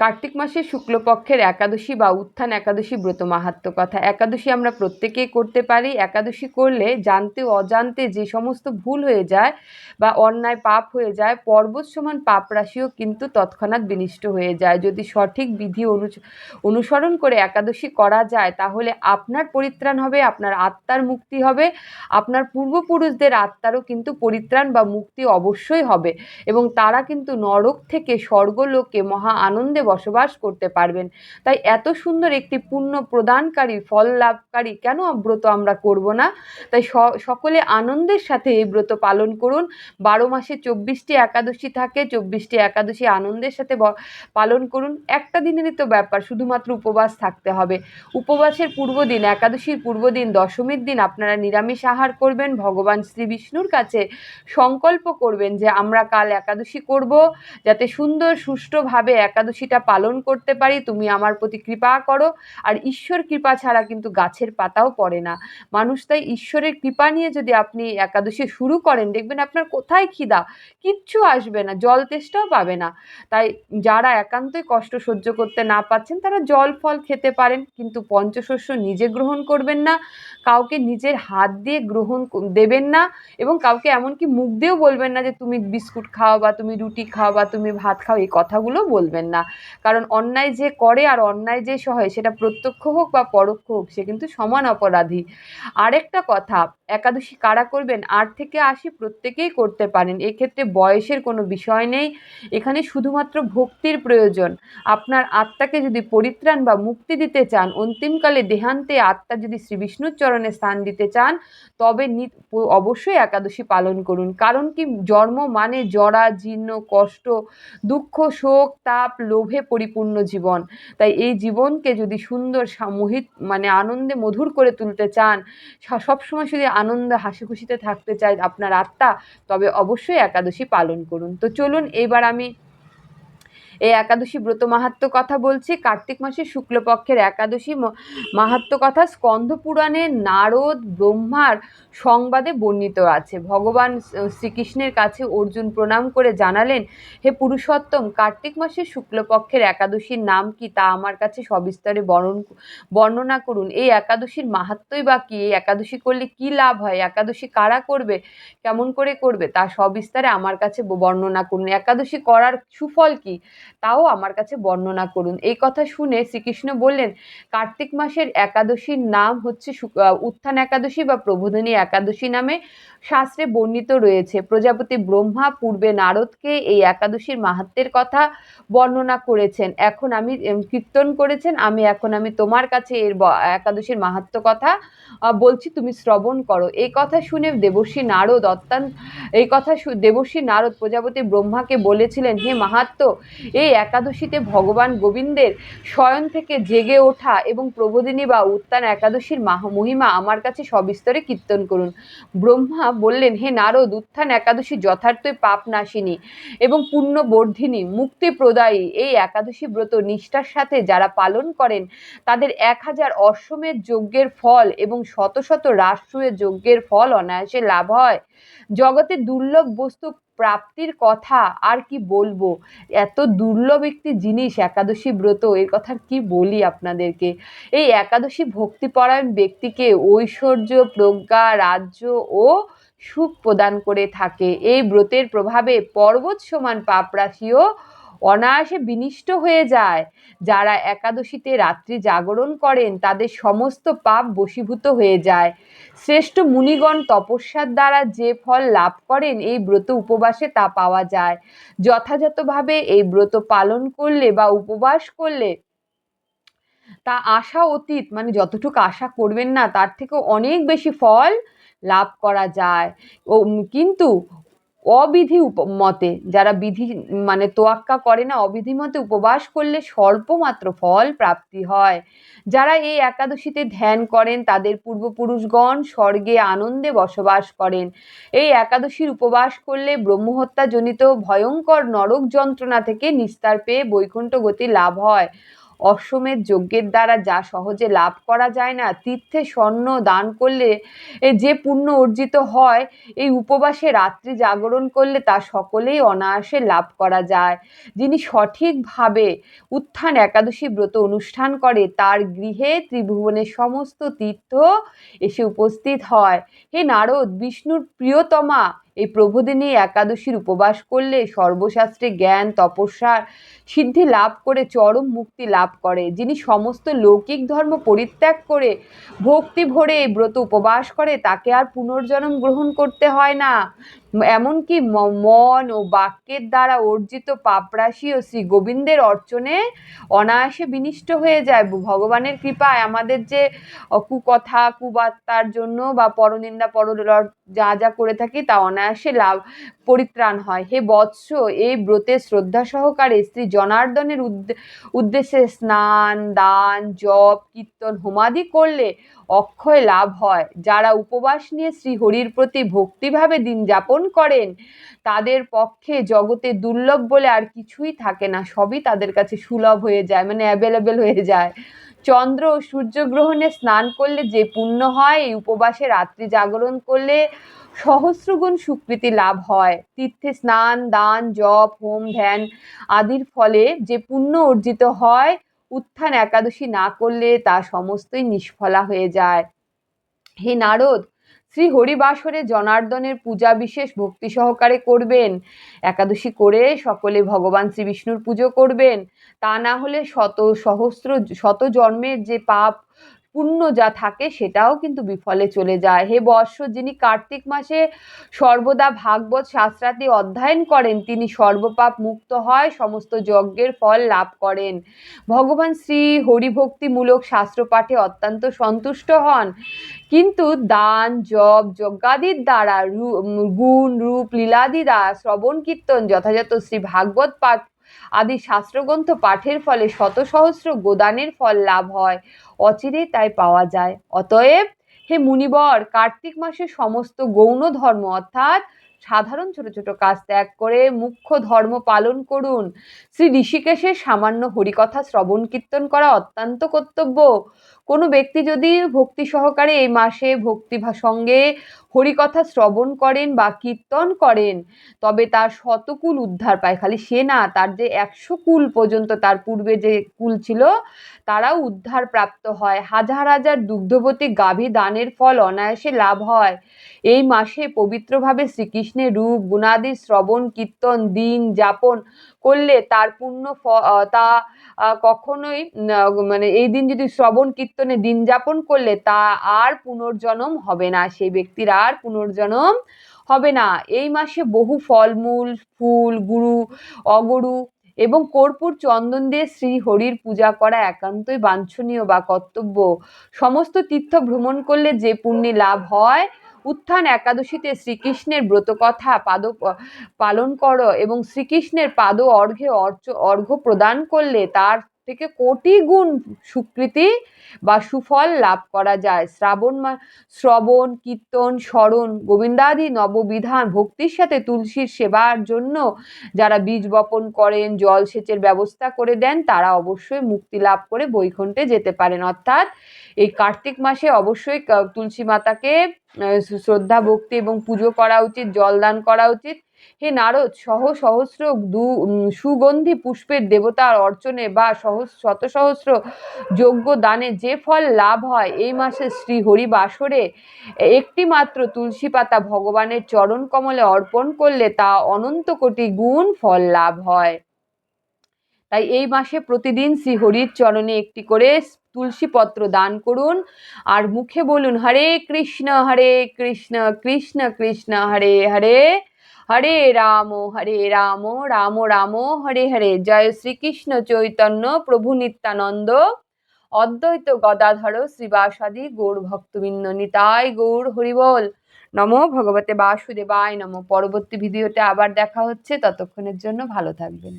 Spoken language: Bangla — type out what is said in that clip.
কার্তিক মাসের শুক্লপক্ষের একাদশী বা উত্থান একাদশী ব্রত মাহাত্ম্য কথা। একাদশী আমরা প্রত্যেকেই করতে পারি। একাদশী করলে জানতে অজান্তে যে সমস্ত ভুল হয়ে যায় বা অন্যায় পাপ হয়ে যায়, পর্বত সমান পাপ রাশিও কিন্তু তৎক্ষণাৎ বিনিষ্ট হয়ে যায়। যদি সঠিক বিধি অনু- অনুসরণ করে একাদশী করা যায়, তাহলে আপনার পরিত্রাণ হবে, আপনার আত্মার মুক্তি হবে। আপনার পূর্বপুরুষদের আত্মারও কিন্তু পরিত্রাণ বা মুক্তি অবশ্যই হবে। এবং তারা কিন্তু নরক থেকে স্বর্গলোকে মহা আনন্দে বসবাস করতে পারবেন। তাই এত সুন্দর একটি পুণ্য প্রদানকারী, ফল লাভকারী কেন ব্রত আমরা করব না? তাই সকলে আনন্দের সাথে এই ব্রত পালন করুন। বারো মাসে চব্বিশটি একাদশী থাকে, চব্বিশটি একাদশী আনন্দের সাথে পালন করুন। একটা দিনেরই তো ব্যাপার, শুধুমাত্র উপবাস থাকতে হবে। উপবাসের পূর্বদিন, একাদশীর পূর্বদিন, দশমীর দিন আপনারা নিরামিষ আহার করবেন। ভগবান শ্রী বিষ্ণুর কাছে সংকল্প করবেন যে আমরা কাল একাদশী করব, যাতে সুন্দর সুষ্ঠুভাবে একাদশীটা পালন করতে পারি, তুমি আমার প্রতি কৃপা করো। আর ঈশ্বর কৃপা ছাড়া কিন্তু গাছের পাতাও পড়ে না। মানুষ তাই ঈশ্বরের কৃপা নিয়ে যদি আপনি একাদশী শুরু করেন, দেখবেন আপনার কোথায় খিদা? কিচ্ছু আসবে না, জল তেষ্টাও পাবে না। তাই যারা একান্তই কষ্ট সহ্য করতে না পাচ্ছেন তারা জল, ফল খেতে পারেন, কিন্তু পঞ্চশস্য নিজে গ্রহণ করবেন না, কাউকে নিজের হাত দিয়ে গ্রহণ দেবেন না, এবং কাউকে এমনকি মুখ দিয়েও বলবেন না যে, তুমি বিস্কুট খাও বা তুমি রুটি খাও বা তুমি ভাত খাও, এই কথাগুলো বলবেন না। কারণ অন্যায় যে করে আর অন্যায় যে সহায় সেটা প্রত্যক্ষ হোক বা পরোক্ষ হোক, সে কিন্তু সমান অপরাধী। আরেকটা কথা একাদশী কারা করবেন? আট থেকে আশি প্রত্যেকেই করতে পারেন। এক্ষেত্রে বয়সের কোনো বিষয় নেই। এখানে শুধুমাত্র ভক্তির প্রয়োজন। আপনার আত্মাকে যদি পরিত্রাণ বা মুক্তি দিতে চান, অন্তিমকালে দেহান্তে আত্মা যদি শ্রী বিষ্ণুর চরণে স্থান দিতে চান, তবে অবশ্যই একাদশী পালন করুন। কারণ কি? জন্ম মানে জরা, জীর্ণ, কষ্ট, দুঃখ, শোক, তাপ, লোভে পরিপূর্ণ জীবন। তাই এই জীবনকে যদি সুন্দর সামোহিত মানে আনন্দে মধুর করে তুলতে চান সবসময় শুধু আনন্দ হাসি খুশিতে থাকতে চায় আপনার আত্মা, তবে অবশ্যই একাদশী পালন করুন। তো চলুন এবার আমি এই একাদশী ব্রত মাহাত্ম্য কথা বলছি। কার্তিক মাসের শুক্লপক্ষের একাদশী ম- মাহাত্ম্য কথা স্কন্ধ পুরাণে নারদ ব্রহ্মার সংবাদে বর্ণিত আছে। ভগবান শ্রীকৃষ্ণের কাছে অর্জুন প্রণাম করে জানালেন, হে পুরুষোত্তম, কার্তিক মাসের শুক্লপক্ষের একাদশীর নাম কি তা আমার কাছে সবিস্তারে বর্ণন বর্ণনা করুন। এই একাদশীর মাহাত্ম্যই বা কি? এই একাদশী করলে কি লাভ হয়? একাদশী কারা করবে? কেমন করে করবে? তা সবিস্তারে আমার কাছে বর্ণনা করুন। একাদশী করার সুফল কি? তাও আমার কাছে বর্ণনা করুন। এই কথা শুনে শ্রীকৃষ্ণ বললেন, কার্তিক মাসের একাদশীর নাম হচ্ছে উত্থান একাদশী বা প্রবোধনী একাদশী নামে শাস্ত্রে বর্ণিত রয়েছে। প্রজাপতি ব্রহ্মা পূর্বে নারদকে এই একাদশীর মাহাত্মের কথা বর্ণনা করেছেন। এখন আমি কীর্তন করেছেন, আমি এখন আমি তোমার কাছে এর একাদশীর মাহাত্ম কথা বলছি, তুমি শ্রবণ করো। এই কথা শুনে দেবর্ষী নারদ অত্যন্ত, এই কথা দেবর্ষী নারদ প্রজাপতি ব্রহ্মাকে বলেছিলেন, হে মাহাত্ম এই একাদশীতে ভগবান গোবিন্দের শয়ন থেকে জেগে ওঠা এবং প্রবোধিনী বা উত্তান একাদশীর মাহ- মহিমা আমার কাছে সবিস্তরে কীর্তন করুন। ব্রহ্মা বললেন, হে নারদ, উত্থান একাদশী যথার্থই পাপ নাশিনী এবং পুণ্য বর্ধিনী মুক্তি প্রদায়ী এই একাদশী ব্রত নিষ্ঠার সাথে যারা পালন করেন, তাদের এক হাজার অশ্বমের যজ্ঞের ফল এবং শত শত রাষ্ট্রীয় যজ্ঞের ফল অনায়াসে লাভ হয়। জগতে দুর্লভ বস্তু প্রাপ্তির কথা আর কি বলব? এত দুর্লভ একটি জিনিস, একাদশী ব্রত, এর কথা কি বলি আপনাদেরকে? এই একাদশী ভক্তিপরায়ণ ব্যক্তিকে ঐশ্বর্য, প্রজ্ঞা, রাজ্য ও সুখ প্রদান করে থাকে। এই ব্রতের প্রভাবে পর্বত সমান পাপ রাশিও অনায়াসে বিনিষ্ট হয়ে যায়। যারা একাদশীতে রাত্রি জাগরণ করেন, তাদের সমস্ত পাপ বশীভূত হয়ে যায়। শ্রেষ্ঠ মুনিগণ তপস্যার দ্বারা যে ফল লাভ করেন, এই ব্রত উপবাসে তা পাওয়া যায়। যথাযথভাবে এই ব্রত পালন করলে বা উপবাস করলে তা আশা অতীত মানে যতটুকু আশা করবেন না, তার থেকে অনেক বেশি ফল লাভ করা যায়। ও, কিন্তু অবিধি মতে, যারা বিধি মানে তোয়াক্কা করে না, অবিধি মতে উপবাস করলে স্বল্প মাত্র ফল প্রাপ্তি হয়। যারা এই একাদশীতে ধ্যান করেন, তাদের পূর্বপুরুষগণ স্বর্গে আনন্দে বসবাস করেন। এই একাদশীর উপবাস করলে ব্রহ্মহত্যাজনিত ভয়ঙ্কর নরক যন্ত্রণা থেকে নিস্তার পেয়ে বৈকুণ্ঠ গতি লাভ হয়। অশ্বমেধ যজ্ঞের দ্বারা যা সহজে লাভ করা যায় না, তীর্থে স্বর্ণ দান করলে যে পুণ্য অর্জিত হয়, এই উপবাসে রাত্রি জাগরণ করলে তা সকলেই অনায়াসে লাভ করা যায়। যিনি সঠিকভাবে উত্থান একাদশী ব্রত অনুষ্ঠান করে, তার গৃহে ত্রিভুবনের সমস্ত তীর্থ এসে উপস্থিত হয়। হে নারদ, বিষ্ণুর প্রিয়তমা এই প্রভুদিনী একাদশীর উপবাস করলে সর্বশাস্ত্রে জ্ঞান, তপস্যার সিদ্ধি লাভ করে, চরম মুক্তি লাভ করে। যিনি সমস্ত লৌকিক ধর্ম পরিত্যাগ করে ভক্তি ভরে ব্রত উপবাস করে, তাকে আর পুনর্জন্ম গ্রহণ করতে হয় না। এমনকি মন ও বাক্যের দ্বারা অর্জিত পাপরাশি ও শ্রী গোবিন্দের অর্চনে অনায়াসে বিনিষ্ট হয়ে যায়। ভগবানের কৃপায় আমাদের যে কুকথা, কুবার্তার জন্য বা পরনিন্দা পর যা যা করে থাকি তা অনায়াসে লাভ পরিত্রাণ হয়। হে বৎস এই ব্রতে শ্রদ্ধা সহকারে শ্রী জনার্দনের উদ্দেশ্যে স্নান, দান, জপ, কীর্তন, হোমাদি করলে অক্ষয় লাভ হয়। যারা উপবাস নিয়ে শ্রী হরির প্রতি ভক্তিভাবে দিন যাপন করেন, তাদের পক্ষে জগতে দুর্লভ বলে আর কিছুই থাকে না। সবই তাদের কাছে সুলভ হয়ে যায় মানে অ্যাভেলেবেল হয়ে যায়। চন্দ্র ও সূর্যগ্রহণে স্নান করলে যে পুণ্য হয়, এই উপবাসে রাত্রি জাগরণ করলে সহস্রগুণ সুকৃতি লাভ হয়। তীর্থে স্নান, দান, জপ, হোম, ধ্যান আদির ফলে যে পুণ্য অর্জিত হয়, উত্থান একাদশী না করলে তা সমস্তই নিষ্ফলা হয়ে যায়। হে নারদ, শ্রী হরিবাসরে জনার্দনের পূজা বিশেষ ভক্তি সহকারে করবেন। একাদশী করে সকলে ভগবান শ্রী বিষ্ণুর পুজো করবেন। তা না হলে শত সহস্র, শত জন্মের যে পাপ পুণ্য যা থাকে সেটাও কিন্তু বিফলে চলে যায়। হে বর্ষ, যিনি কার্তিক মাসে সর্বদা ভাগবত শাস্ত্রাদি অধ্যয়ন করেন, তিনি সর্বপাপ মুক্ত হয়, সমস্ত যজ্ঞের ফল লাভ করেন। ভগবান শ্রী হরিভক্তিমূলক শাস্ত্র পাঠে অত্যন্ত সন্তুষ্ট হন। কিন্তু দান, জপ, যজ্ঞাদির দ্বারা গুণ, রূপ লীলাদি দ্বারা শ্রবণ কীর্তন, যথাযথ শ্রী ভাগবত পাঠ আদি শাস্ত্রগ্রন্থ পাঠের ফলে শত সহস্র গোদানের ফল লাভ হয়। অচিরেই তাই পাওয়া যায়। অতএব হে মুনিবর, কার্তিক মাসে সমস্ত গৌণ ধর্ম অর্থাৎ সাধারণ ছোট ছোট কাজ ত্যাগ করে মুখ্য ধর্ম পালন করুন। শ্রী ঋষিকেশের সামান্য হরিকথা শ্রবণ কীর্তন করা অত্যন্ত কর্তব্য। কোনো ব্যক্তি যদি ভক্তি সহকারে এই মাসে ভক্তি সঙ্গে হরিকথা শ্রবণ করেন বা কীর্তন করেন, তবে তার শতকুল উদ্ধার পায়। খালি সে না, তার যে একশো কুল পর্যন্ত তার পূর্বে যে কুল ছিল, তারাও উদ্ধার প্রাপ্ত হয়। হাজার হাজার দুগ্ধবতী গাভী দানের ফল অনায়াসে লাভ হয়। এই মাসে পবিত্রভাবে শ্রীকৃষ্ণের রূপ, গুণাদি শ্রবণ, কীর্তন, দিন যাপন করলে তার পুণ্য তা কখনোই মানে এই দিন যদি শ্রবণ, কীর্তনে দিন যাপন করলে তা আর পুনর্জন্ম হবে না। সেই ব্যক্তির আর পুনর্জন্ম হবে না। এই মাসে বহু ফলমূল, ফুল গুরু অগরু এবং কর্পূর, চন্দন দিয়ে শ্রী হরির পূজা করা একান্তই বাঞ্ছনীয় বা কর্তব্য। সমস্ত তীর্থ ভ্রমণ করলে যে পুণ্যে লাভ হয়, উত্থান একাদশীতে শ্রীকৃষ্ণের ব্রতকথা পাদ, পালন করো এবং শ্রীকৃষ্ণের পাদ অর্ঘ্যে অর্ঘ্য প্রদান করলে তার থেকে কোটি গুণ সুকৃতি বা সুফল লাভ করা যায়। শ্রাবণ শ্রবণ, কীর্তন, স্মরণ, গোবিন্দাদি নববিধান, ভক্তির সাথে তুলসীর সেবার জন্য যারা বীজ বপন করেন, জল সেচের ব্যবস্থা করে দেন, তারা অবশ্যই মুক্তি লাভ করে বৈকুণ্ঠে যেতে পারেন। অর্থাৎ এই কার্তিক মাসে অবশ্যই তুলসী মাতাকে শ্রদ্ধা, ভক্তি এবং পুজো করা উচিত, জল দান করা উচিত। হে নারদ, সহ সহস্র দু সুগন্ধি পুষ্পের দেবতার অর্চনে বা সহস শত সহস্র যোগ্য দানে যে ফল লাভ হয়, এই মাসে শ্রী হরিবাসরে একটি মাত্র তুলসী পাতা ভগবানের চরণ কমলে অর্পণ করলে তা অনন্ত কোটি গুণ ফল লাভ হয়। তাই এই মাসে প্রতিদিন শ্রী হরির চরণে একটি করে তুলসী পত্র দান করুন আর মুখে বলুন, হরে কৃষ্ণ হরে কৃষ্ণ কৃষ্ণ কৃষ্ণ, হরে হরে। হরে রাম হরে রাম রাম রাম, হরে হরে। জয় শ্রীকৃষ্ণ চৈতন্য, প্রভু নিত্যানন্দ। অদ্বৈত গদাধর শ্রীবাসাদি, গৌর ভক্তবৃন্দ নিতাই গৌর হরিবল। নমো ভগবতে বাসুদেবায়, নম। পরবর্তী ভিডিওতে আবার দেখা হচ্ছে। ততক্ষণের জন্য ভালো থাকবেন।